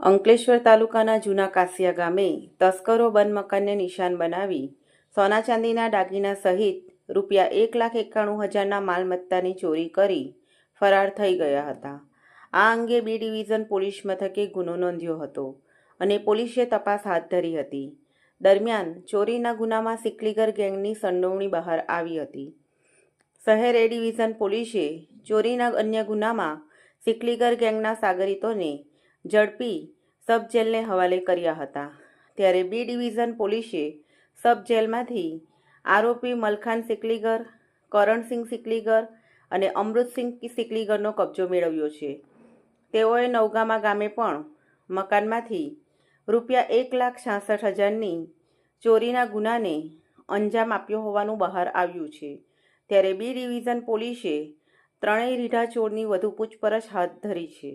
અંકલેશ્વર તાલુકાના જૂના કાસિયા ગામે તસ્કરો બંધ મકાનને નિશાન બનાવી સોના ચાંદીના દાગીના સહિત રૂપિયા એક લાખ એકાણું હજારના માલમત્તાની ચોરી કરી ફરાર થઈ ગયા હતા. આ અંગે બી ડિવિઝન પોલીસ મથકે ગુનો નોંધ્યો હતો અને પોલીસે તપાસ હાથ ધરી હતી. દરમિયાન ચોરીના ગુનામાં સિકલીગર ગેંગની સંડોવણી બહાર આવી હતી. શહેર એ ડિવિઝન પોલીસે ચોરીના અન્ય ગુનામાં સિકલીગર ગેંગના સાગરીતોને ઝડપી સબ જેલને હવાલે કર્યા હતા. ત્યારે બી ડિવિઝન પોલીસે સબ જેલમાંથી આરોપી મલખાન સિકલીગર, કરણસિંહ સિકલીગર અને અમૃતસિંહ સિકલીગરનો કબજો મેળવ્યો છે. તેઓએ નવગામા ગામે પણ મકાનમાંથી રૂપિયા એક લાખ છાસઠ હજારની ચોરીના ગુનાને અંજામ આપ્યો હોવાનું બહાર આવ્યું છે. ત્યારે બી ડિવિઝન પોલીસે ત્રણેય રીઢા ચોરની વધુ પૂછપરછ હાથ ધરી છે.